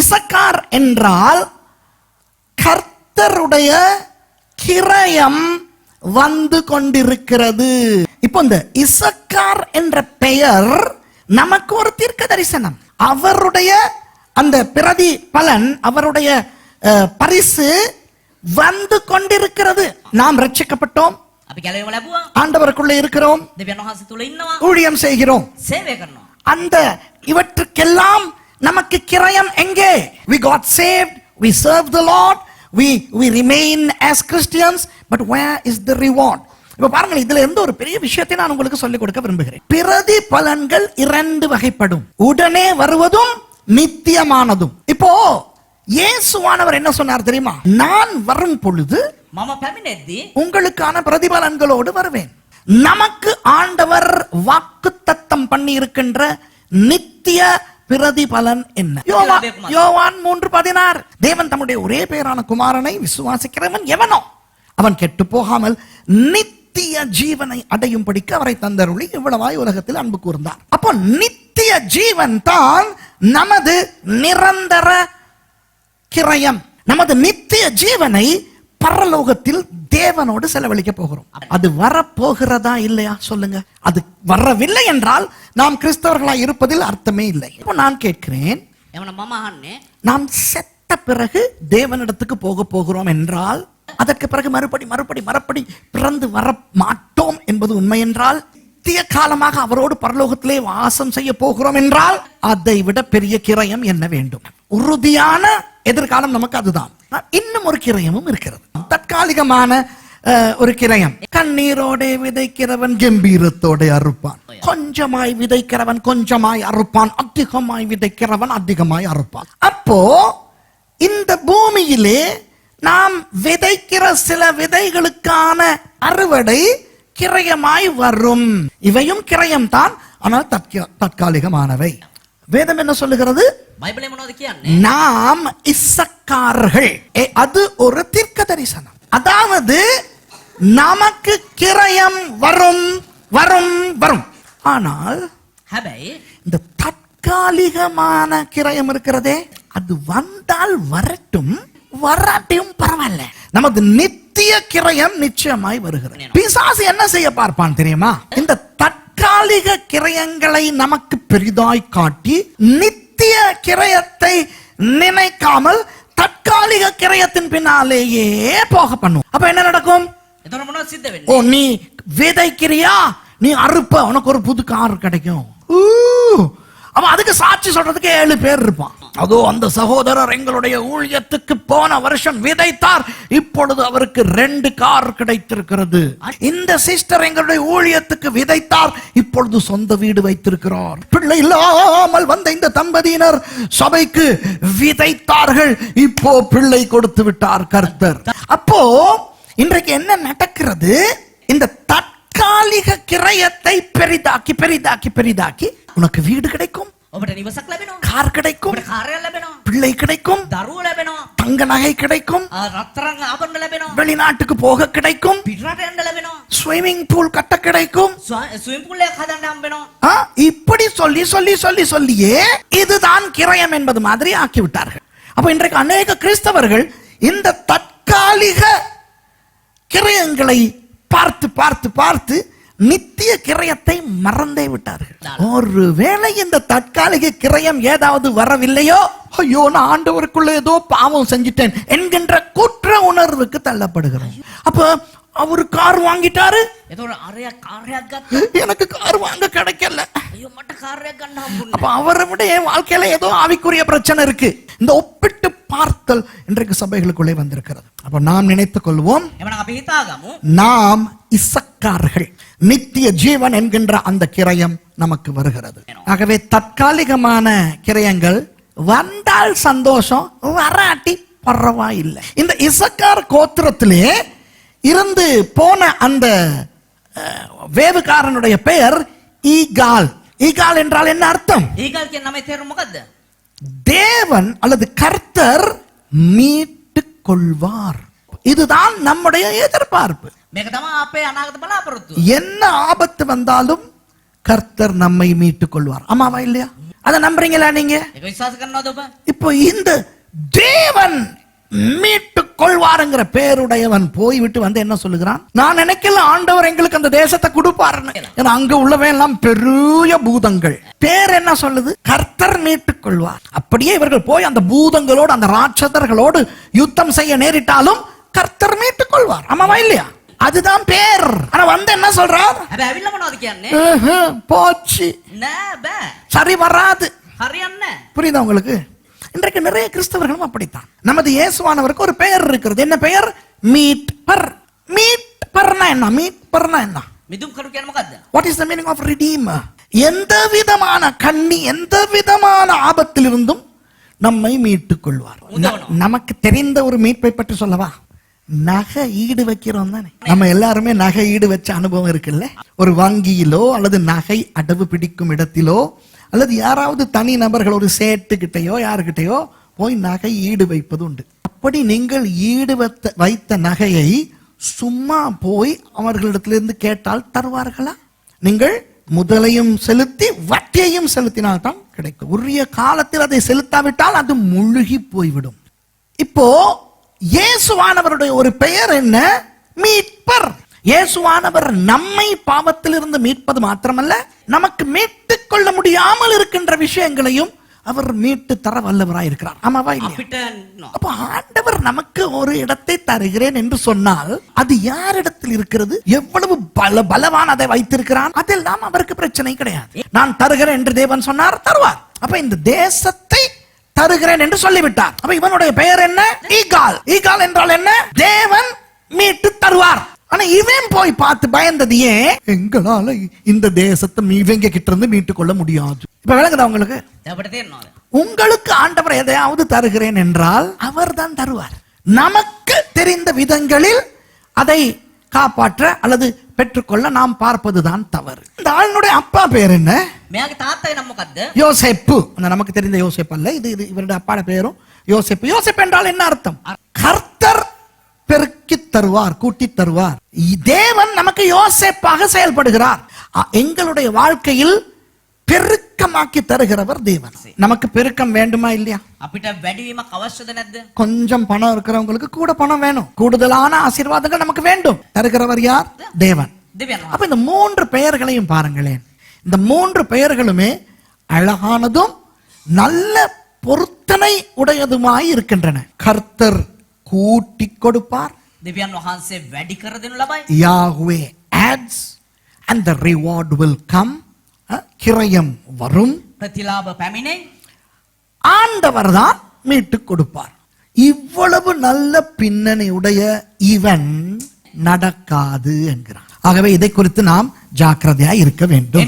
இசக்கார் என்றால் கர்த்தருடைய கிரயம் வந்து கொண்டிருக்கிறது. இப்போ இந்த இசக்கார் என்ற பெயர் நமக்கு ஒரு தீர்க்க தரிசனம் அவருடைய அந்த பிரதி பலன் அவருடைய பரிசு வந்து கொண்டிருக்கிறது. நாம் ரட்சிக்கப்பட்டோம் ஆண்டவருக்குள்ள இருக்கிறோம். ஊழியம் செய்கிறோம். அந்த இவற்றுக்கெல்லாம் நமக்கு கிரயம் எங்கே? We got saved we serve the Lord we we remain as Christians but where is the reward இப்ப பாருங்க இதுல இருந்து ஒரு பெரிய விஷயத்தை நான் உங்களுக்கு சொல்லிக் கொடுக்க விரும்புகிறேன். பிரதி பலன்கள் இரண்டு வகைப்படும். உடனே வருவதும் நித்தியமானதும். இப்போ இயேசுவானவர் என்ன சொன்னார் தெரியுமா? நான் வரும் பொழுது உங்களுக்கான பிரதிபலன்களோடு வருவேன். நமக்கு ஆண்டவர் வாக்கு தத்தம் பண்ணி இருக்கின்ற நித்திய பிரதிபலன் என்ன? யோவான் மூன்று பதினாறு. தேவன் தம்முடைய ஒரே பேரான குமாரனை விசுவாசிக்கிறவன் எவனோ? அவன் கெட்டு போகாமல் நித்திய ஜீவனை அடையும்படிக்கு அவரை தந்தருளி இவ்வளவாய் உலகத்தில் அன்பு கூர்ந்தார். அப்போ நித்திய ஜீவன் தான் நமது நிரந்தர கிரயம். நமது நித்திய ஜீவனை பரலோகத்தில் தேவனோடு செலவழிக்க போகிறோம். அது வரப்போகிறதா இல்லையா? சொல்லுங்க. அது வரவில்லை என்றால் நாம் கிறிஸ்தவர்களா இருப்பதில் அர்த்தமே இல்லை. இப்போ நான் கேட்கிறேன் நாம் செத்த பிறகு தேவனிடத்துக்கு போக போகிறோம் என்றால் அதற்கு பிறகு மறுபடி மறுபடி மறுபடி பிறந்து வர மாட்டோம் என்பது உண்மை என்றால் நித்திய காலமாக அவரோடு பரலோகத்திலே வாசம் செய்ய போகிறோம் என்றால் அதை விட பெரிய கிரயம் என்ன வேண்டும்? உறுதியான எதிர்காலம் நமக்கு அதுதான். இன்னும் ஒரு கிரயமும் இருக்கிறது. தற்காலிகமான ஒரு கிரயம். கண்ணீரோட விதைக்கிறவன் கம்பீரத்தோட அறுப்பான். கொஞ்சமாய் விதைக்கிறவன் கொஞ்சமாய் அறுப்பான். அதிகமாய் விதைக்கிறவன் அதிகமாய் அறுப்பான். அப்போ இந்த பூமியிலே நாம் விதைக்கிற சில விதைகளுக்கான அறுவடை கிரயமாய் வரும். இவையும் கிரயம் தான் ஆனால் தற்காலிகமானவை. வேதம் என்ன சொல்லுகிறது? බයිබලේ මොනවද කියන්නේ? நாம் இசக்காரர்கள் ஏ, அது ஒரு தீர்க்க தரிசனம் அதாவது நமக்கு கிரயம் வரும் வரும் வரும் ஆனால் හැබැයි இந்த தற்காலிகமான கிரயம் இருக்கிறதே அது வந்தால் வரட்டும் வராட்டியும் பரவாயில்ல நமது நித்திய கிரயம் நிச்சயமாய் வருகிறது பிசாசு என்ன செய்ய பார்ப்பான் தெரியுமா இந்த தற்காலிக கிரயங்களை நமக்கு பெரிதாய் காட்டி நித்திய நித்திய கிரயத்தை நினைக்காமல் தற்காலிக கிரயத்தின் பின்னாலேயே போக பண்ணும். அப்ப என்ன நடக்கும்? ஓ நீ விதைக்கிறியா? நீ அறுப்ப. உனக்கு ஒரு புது கார் கிடைக்கும். அவன் அதுக்கு சாட்சி சொல்றதுக்கு ஏழு பேர் இருப்பான். அதோ அந்த சகோதரர் எங்களுடைய ஊழியத்துக்கு போன வருஷம் விதைத்தார். இப்பொழுது அவருக்கு ரெண்டு கார் கிடைத்திருக்கிறது. இந்த சிஸ்டர் எங்களுடைய ஊழியத்துக்கு விதைத்தார். இப்பொழுது சொந்த வீடு வைத்திருக்கிறார். பிள்ளை இல்லாமல் வந்த இந்த தம்பதியினர் சபைக்கு விதைத்தார்கள். இப்போ பிள்ளை கொடுத்து விட்டார் கர்த்தர். அப்போ இன்றைக்கு என்ன நடக்கிறது? இந்த தற்காலிக கிரயத்தை பெரிதாக்கி பெரிதாக்கி பெரிதாக்கி உனக்கு வீடு கிடைக்கும் கார் கிடைக்கும் பிள்ளை கிடைக்கும் தங்க நகை கிடைக்கும் வெளிநாட்டுக்கு போக கிடைக்கும் ஸ்விமிங் பூல் கட்ட கிடைக்கும். இப்படி சொல்லி சொல்லி சொல்லி சொல்லியே இதுதான் கிரயம் என்பது மாதிரி ஆக்கிவிட்டார்கள். அப்ப இன்றைக்கு அநேக கிறிஸ்தவர்கள் இந்த தற்காலிக கிரயங்களை பார்த்து பார்த்து பார்த்து நித்திய கிரயத்தை மறந்தே விட்டார்கள். ஒருவேளை இந்த தற்காலிக கிரயம் ஏதாவது வரவில்லையோ? ஐயோ நான் ஆண்டவருக்குள்ள ஏதோ பாவம் செஞ்சிட்டேன் என்கின்ற குற்ற உணர்வுக்கு தள்ளப்படுகிறோம். அப்ப அவர் கார் வாங்கிட்டாரு? ஏதோ எனக்கு கார் வாங்க கிடைக்கல. அப்ப அவருடைய வாழ்க்கையில ஏதோ ஆவிக்குரிய பிரச்சனை இருக்கு. இந்த ஒப்பிட்டு பார்த்தல் இன்றைக்கு சபைகளுக்குள்ளே வந்திருக்கிறது. அப்ப நாம் நினைத்துக் கொள்வோம். நாம் இசக்கார்கள் நித்திய ஜீவன் என்கின்ற அந்த கிரயம் நமக்கு வருகிறது. ஆகவே தற்காலிகமான கிரயங்கள் வந்தால் சந்தோஷம் வராட்டி பரவாயில்லை. இந்த இசக்கார் கோத்திரத்திலே இருந்து போன அந்த வேவுக்காரனுடைய பெயர் ஈகால். ஈகால் என்றால் என்ன அர்த்தம்? ஈகால்க்கு தேவன் அல்லது கர்த்தர் மீட்டு கொள்வார். இதுதான் நம்முடைய எதிர்பார்ப்பு. මේක තමයි අපේ අනාගත බලාපොරොත්තුව. என்ன ஆபத்து வந்தாலும் கர்த்தர் நம்மை மீட்டுக் கொள்வார் ஆமாவா இல்லையா அதை நம்புறீங்களா நீங்க ඒක විශ්වාස කරනවද ඔබ இப்போ இந்த தேவன் மீட்டுக் கொள்வாருங்கிற பேருடையவன் போய்விட்டு வந்து என்ன சொல்லுகிறான் நான் நினைக்கல ஆண்டவர் எங்களுக்கு அந்த தேசத்தை கொடுப்பாருன்னு ஏன்னா அங்க உள்ளவன் எல்லாம் பெரிய பூதங்கள் பேர் என்ன சொல்லுது கர்த்தர் மீட்டுக் கொள்வார் அப்படியே இவர்கள் போய் அந்த பூதங்களோடு அந்த ராட்சதர்களோடு யுத்தம் செய்ய நேரிட்டாலும் கர்த்தர் மீட்டுக் கொள்வார் ஆமாவா இல்லையா அதுதான் பேர். ஆனா வந்த என்ன சொல்றார்? போச்சு. சரி வராது. புரியுதா உங்களுக்கு? இன்றைக்கு நிறைய கிறிஸ்தவர்களும் அப்படித்தான். நமது இயேசுவானவருக்கு ஒரு பெயர் இருக்கிறது. என்ன பெயர்? Meet per. மீட் பர்னா என்ன? மீட் பர்னா என்ன? What is the meaning of redeem எந்த விதமான கண்ணி எந்த விதமான ஆபத்திலிருந்தும் நம்மை மீட்டுக் கொள்வார். நமக்கு தெரிந்த ஒரு மீட்பை பற்றி சொல்லவா? நகை ஈடு வைக்கிறோம் தானே? நம்ம எல்லாருமே நகை ஈடு வச்ச அனுபவம் இருக்குல்ல? ஒரு வங்கியிலோ அல்லது நகை அடவு பிடிக்கும் இடத்திலோ அல்லது யாராவது தனி நபர்கள் ஒரு சேட்டுக்கிட்டையோ யாருக்கிட்டையோ போய் நகை ஈடு வைப்பது உண்டு. அப்படி நீங்கள் ஈடு வைத்த வைத்த நகையை சும்மா போய் அவர்களிடத்திலிருந்து கேட்டால் தருவார்களா? நீங்கள் முதலையும் செலுத்தி வட்டியையும் செலுத்தினால்தான் கிடைக்கும். உரிய காலத்தில் அதை செலுத்தாவிட்டால் அது முழுகி போய்விடும். இப்போ இயேசுவானவருடைய ஒரு பெயர் என்ன? மீட்பர். இயேசுவானவர் நம்மை பாவத்திலிருந்து மீட்பது மாத்திரமல்ல நமக்கு மீட்டு கொள்ள முடியாமல் இருக்கின்ற விஷயங்களையும் அவர் மீட்டு தர வல்லவராய் இருக்கிறார். ஆமாவா அப்ப ஆண்டவர் நமக்கு ஒரு இடத்தை தருகிறேன் என்று சொன்னால் அது யாரிடத்தில் இருக்கிறது? எவ்வளவு பல பலவான் அதை வைத்திருக்கிறான்? அதெல்லாம் அவருக்கு பிரச்சனை கிடையாது. நான் தருகிறேன் என்று தேவன் சொன்னார் தருவார். அப்ப இந்த தேசத்தை தருகிறேன் என்று சொல்லிவிட்டார். அப்ப இவனுடைய பெயர் என்ன? ஈகால். ஈகால் என்றால் என்ன? தேவன் மீட்டு தருவார். ஆனா இவன் போய் பார்த்து பயந்தது ஏன்? எங்களால இந்த தேசத்தை இவங்க கிட்ட இருந்து மீட்டு கொள்ள முடியாது. இப்ப விளங்குதா உங்களுக்கு? உங்களுக்கு ஆண்டவர் எதையாவது தருகிறேன் என்றால் அவர் தான் தருவார். நமக்கு தெரிந்த விதங்களில் அதை காப்பாற்ற அல்லது பெற்றுக்கொள்ள நாம் பார்ப்பதுதான் தவறு. இந்த ஆளுடைய அப்பா பேர் என்ன? මෙයාගේ තාත්තගේ නම් මොකක්ද யோசேப்பு அந்த நமக்கு தெரிந்த யோசேப்பு அல்ல இது இது இவருடைய அப்பாட பேரும் யோசேப்பு யோசேப்பு என்றால் என்ன அர்த்தம் கர்த்தர் பெருக்கி தருவார் கூட்டி தருவார் தேவன் நமக்கு யோசேப்பாக செயல்படுகிறார் அ- எங்களுடைய வாழ்க்கையில் பெருக்கமாக்கி தருகிறவர் தேவன் நமக்கு பெருக்கம் வேண்டுமா இல்லையா අපිට වැඩිවීමක් අවශ්‍යද නැද්ද கொஞ்சம் பணம் இருக்கிறவங்களுக்கு கூட பணம் வேணும் கூடுதலான ஆசீர்வாதங்கள் நமக்கு வேண்டும் தருகிறவர் யார் தேவன் දෙවියන් அப்ப இந்த மூன்று பெயர்களையும் பாருங்களேன் இந்த மூன்று பெயர்களுமே அழகானதும் நல்ல பொருத்தனை உடையதுமாய் இருக்கின்றன கர்த்தர் கூட்டி கொடுப்பார் දෙවියන් වහන්සේ වැඩි කර දෙනු ලබයි யாஹ்வே adds and the reward will come அஹ், கிரயம் வரும் ප්‍රතිලාභ පැමිණේ ஆண்டவர் தான் மீட்டு கொடுப்பார் இவ்வளவு நல்ல பின்னணி உடைய இவன் நடக்காது என்கிறான் ஆகவே இதை குறித்து நாம் ஜாக்கிரதையாய் இருக்க வேண்டும்